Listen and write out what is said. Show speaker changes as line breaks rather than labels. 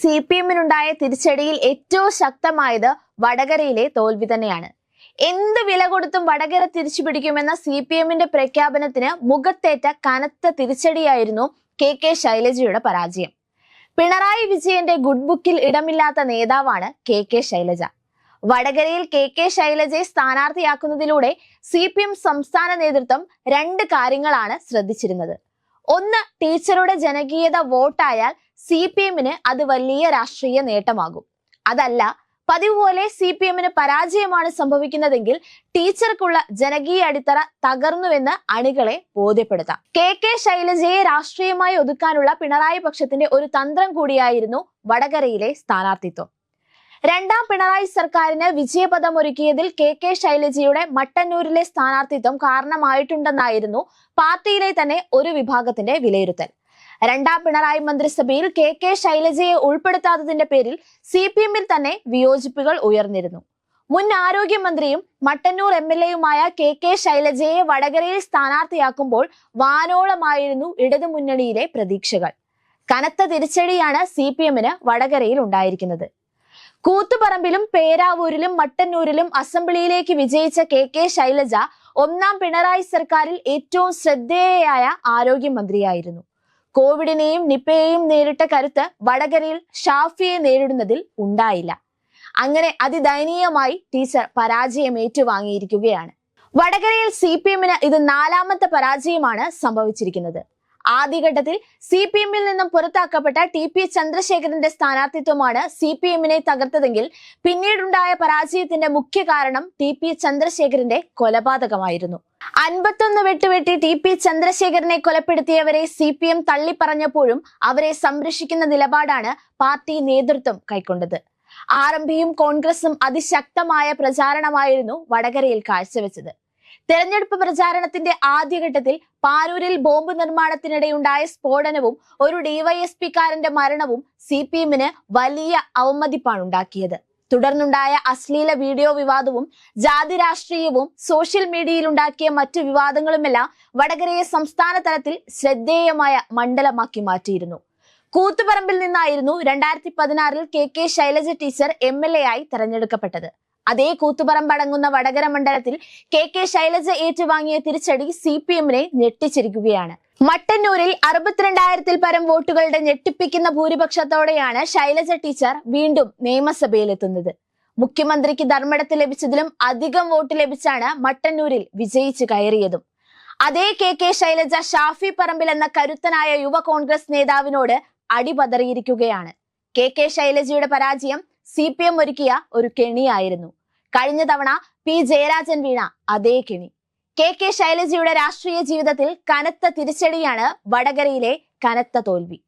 C P എമ്മിനുണ്ടായ തിരിച്ചടിയിൽ ഏറ്റവും ശക്തമായത് വടകരയിലെ തോൽവി തന്നെയാണ്. എന്ത് വില കൊടുത്തും വടകര തിരിച്ചു പിടിക്കുമെന്ന സി പി എമ്മിന്റെ പ്രഖ്യാപനത്തിന് മുഖത്തേറ്റ കനത്ത തിരിച്ചടിയായിരുന്നു കെ കെ ശൈലജയുടെ പരാജയം. പിണറായി വിജയന്റെ ഗുഡ് ബുക്കിൽ ഇടമില്ലാത്ത നേതാവാണ് കെ കെ ശൈലജ. വടകരയിൽ കെ കെ ശൈലജയെ സ്ഥാനാർത്ഥിയാക്കുന്നതിലൂടെ സി പി എം സംസ്ഥാന നേതൃത്വം രണ്ട് കാര്യങ്ങളാണ് ശ്രദ്ധിച്ചിരുന്നത്. ഒന്ന് ടീച്ചറുടെ ജനകീയത വോട്ടായാൽ സി പി എമ്മിന് അത് വലിയ രാഷ്ട്രീയ നേട്ടമാകും. അതല്ല പതിവ് പോലെ സി പി എമ്മിന് പരാജയമാണ് സംഭവിക്കുന്നതെങ്കിൽ ടീച്ചർക്കുള്ള ജനകീയ അടിത്തറ തകർന്നുവെന്ന് അണികളെ ബോധ്യപ്പെടുത്താം. കെ കെ ശൈലജയെ രാഷ്ട്രീയമായി ഒതുക്കാനുള്ള പിണറായി പക്ഷത്തിന്റെ ഒരു തന്ത്രം കൂടിയായിരുന്നു വടകരയിലെ സ്ഥാനാർത്ഥിത്വം. രണ്ടാം പിണറായി സർക്കാരിന് വിജയപദം ഒരുക്കിയതിൽ കെ കെ ശൈലജയുടെ മട്ടന്നൂരിലെ സ്ഥാനാർത്ഥിത്വം കാരണമായിട്ടുണ്ടെന്നായിരുന്നു പാർട്ടിയിലെ തന്നെ ഒരു വിഭാഗത്തിന്റെ വിലയിരുത്തൽ. രണ്ടാം പിണറായി മന്ത്രിസഭയിൽ കെ കെ ശൈലജയെ ഉൾപ്പെടുത്താത്തതിന്റെ പേരിൽ സി പി എമ്മിൽ തന്നെ വിയോജിപ്പുകൾ ഉയർന്നിരുന്നു. മുൻ ആരോഗ്യമന്ത്രിയും മട്ടന്നൂർ എം എൽ എയുമായ കെ കെ ശൈലജയെ വടകരയിൽ സ്ഥാനാർത്ഥിയാക്കുമ്പോൾ വാനോളമായിരുന്നു ഇടതുമുന്നണിയിലെ പ്രതീക്ഷകൾ. കനത്ത തിരിച്ചടിയാണ് സി പി എമ്മിന് വടകരയിൽ ഉണ്ടായിരിക്കുന്നത്. കൂത്തുപറമ്പിലും പേരാവൂരിലും മട്ടന്നൂരിലും അസംബ്ലിയിലേക്ക് വിജയിച്ച കെ കെ ശൈലജ ഒന്നാം പിണറായി സർക്കാരിൽ ഏറ്റവും ശ്രദ്ധേയയായ ആരോഗ്യമന്ത്രിയായിരുന്നു. കോവിഡിനെയും നിപ്പയെയും നേരിട്ട കരുത്ത് വടകരയിൽ ഷാഫിയെ നേരിടുന്നതിൽ ഉണ്ടായില്ല. അങ്ങനെ അതിദയനീയമായി ടീച്ചർ പരാജയം ഏറ്റുവാങ്ങിയിരിക്കുകയാണ്. വടകരയിൽ സി പി എമ്മിന് ഇത് നാലാമത്തെ പരാജയമാണ് സംഭവിച്ചിരിക്കുന്നത്. ആദ്യഘട്ടത്തിൽ സി പി എമ്മിൽ നിന്നും പുറത്താക്കപ്പെട്ട ടി പി ചന്ദ്രശേഖരന്റെ സ്ഥാനാർത്ഥിത്വമാണ് സി പി എമ്മിനെ തകർത്തതെങ്കിൽ പിന്നീടുണ്ടായ പരാജയത്തിന്റെ മുഖ്യ കാരണം ടി പി ചന്ദ്രശേഖരന്റെ കൊലപാതകമായിരുന്നു. അൻപത്തൊന്ന് വെട്ടുവെട്ടി ടി പി ചന്ദ്രശേഖരനെ കൊലപ്പെടുത്തിയവരെ സി പി എം തള്ളിപ്പറഞ്ഞപ്പോഴും അവരെ സംരക്ഷിക്കുന്ന നിലപാടാണ് പാർട്ടി നേതൃത്വം കൈക്കൊണ്ടത്. ആർ എം പിയും കോൺഗ്രസും അതിശക്തമായ പ്രചാരണമായിരുന്നു വടകരയിൽ കാഴ്ചവെച്ചത്. തെരഞ്ഞെടുപ്പ് പ്രചാരണത്തിന്റെ ആദ്യഘട്ടത്തിൽ പാരൂരിൽ ബോംബ് നിർമ്മാണത്തിനിടെയുണ്ടായ സ്ഫോടനവും ഒരു ഡിവൈഎസ്പിക്കാരന്റെ മരണവും സി പി എമ്മിന് വലിയ അവമതിപ്പാണ് ഉണ്ടാക്കിയത്. തുടർന്നുണ്ടായ അശ്ലീല വീഡിയോ വിവാദവും ജാതി രാഷ്ട്രീയവും സോഷ്യൽ മീഡിയയിൽ ഉണ്ടാക്കിയ മറ്റു വിവാദങ്ങളുമെല്ലാം വടകരയെ സംസ്ഥാന തലത്തിൽ ശ്രദ്ധേയമായ മണ്ഡലമാക്കി മാറ്റിയിരുന്നു. കൂത്തുപറമ്പിൽ നിന്നായിരുന്നു രണ്ടായിരത്തി പതിനാറിൽ K K Shailaja teacher M L A ആയി തെരഞ്ഞെടുക്കപ്പെട്ടത്. അതേ കൂത്തുപറമ്പ് അടങ്ങുന്ന വടകര മണ്ഡലത്തിൽ കെ കെ ശൈലജ ഏറ്റുവാങ്ങിയ തിരിച്ചടി സി പി എമ്മിനെ ഞെട്ടിച്ചിരിക്കുകയാണ്. മട്ടന്നൂരിൽ അറുപത്തിരണ്ടായിരത്തിൽ പരം വോട്ടുകളുടെ ഞെട്ടിപ്പിക്കുന്ന ഭൂരിപക്ഷത്തോടെയാണ് ശൈലജ ടീച്ചർ വീണ്ടും നിയമസഭയിലെത്തുന്നത്. മുഖ്യമന്ത്രിക്ക് ധർമ്മടത്ത് ലഭിച്ചതിലും അധികം വോട്ട് ലഭിച്ചാണ് മട്ടന്നൂരിൽ വിജയിച്ചു കയറിയതും. അതേ കെ കെ ശൈലജ ഷാഫി പറമ്പിൽ എന്ന കരുത്തനായ യുവ കോൺഗ്രസ് നേതാവിനോട് അടിപതറിയിരിക്കുകയാണ്. കെ കെ ശൈലജയുടെ പരാജയം സി പി എം ഒരുക്കിയ ഒരു കെണിയായിരുന്നു കഴിഞ്ഞ തവണ പി ജയരാജൻ വീണ അതേ കെണി. കെ കെ ശൈലജയുടെ രാഷ്ട്രീയ ജീവിതത്തിൽ കനത്ത തിരിച്ചടിയാണ് വടകരയിലെ കനത്ത തോൽവി.